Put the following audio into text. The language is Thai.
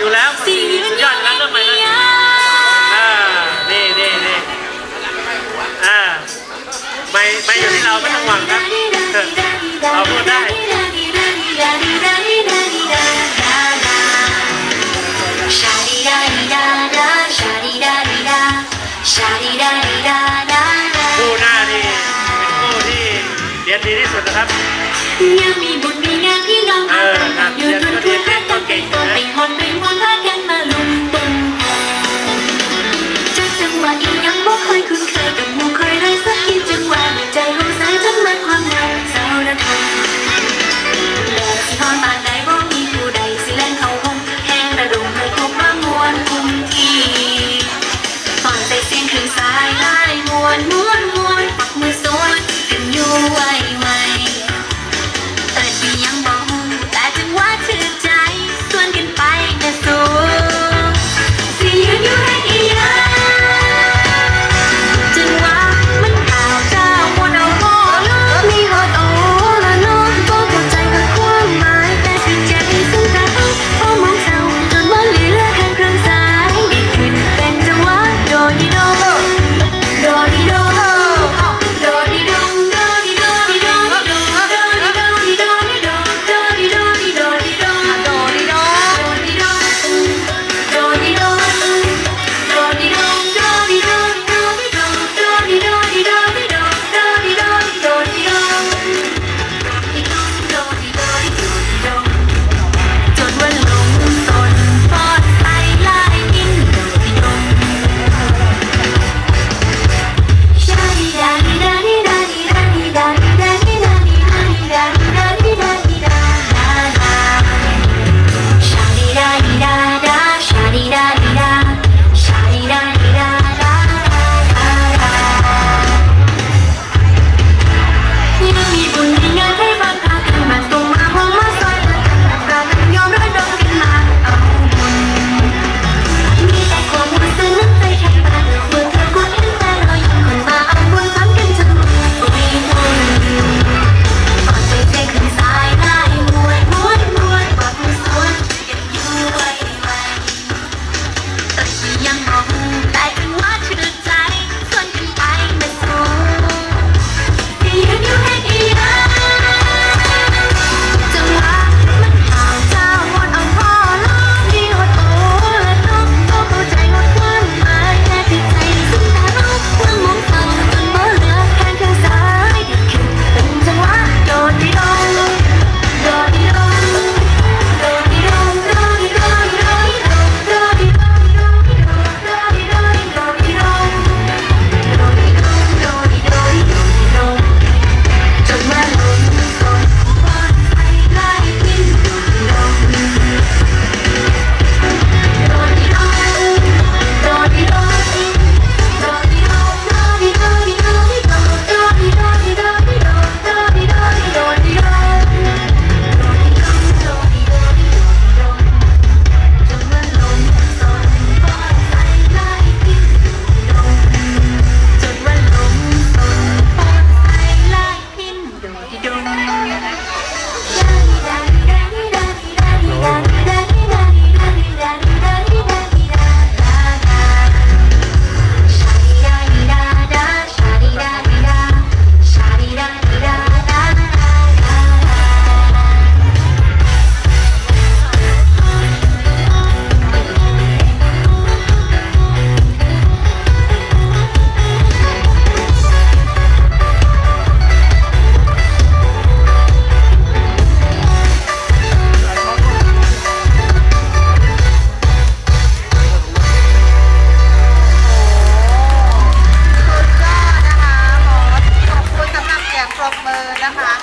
อยู่แล้วสิยืนยอดแล้วเริ่มใหม่แล้วอ่านี่นี่นี่อ่าไม่ไม่อยู่ที่เราไม่ต้องหวังครับเราพูดได้ชาดีดาดีดาดาชาดีดาดีดาชาดีดาดีดาดาดาคู่หน้านี่เป็นคู่ที่เรียนดีที่สุดนะครับ ยังมีบุญมีงานพี่น้องมาต่างอยู่ทุนทุนท่านต้องเก่ ยั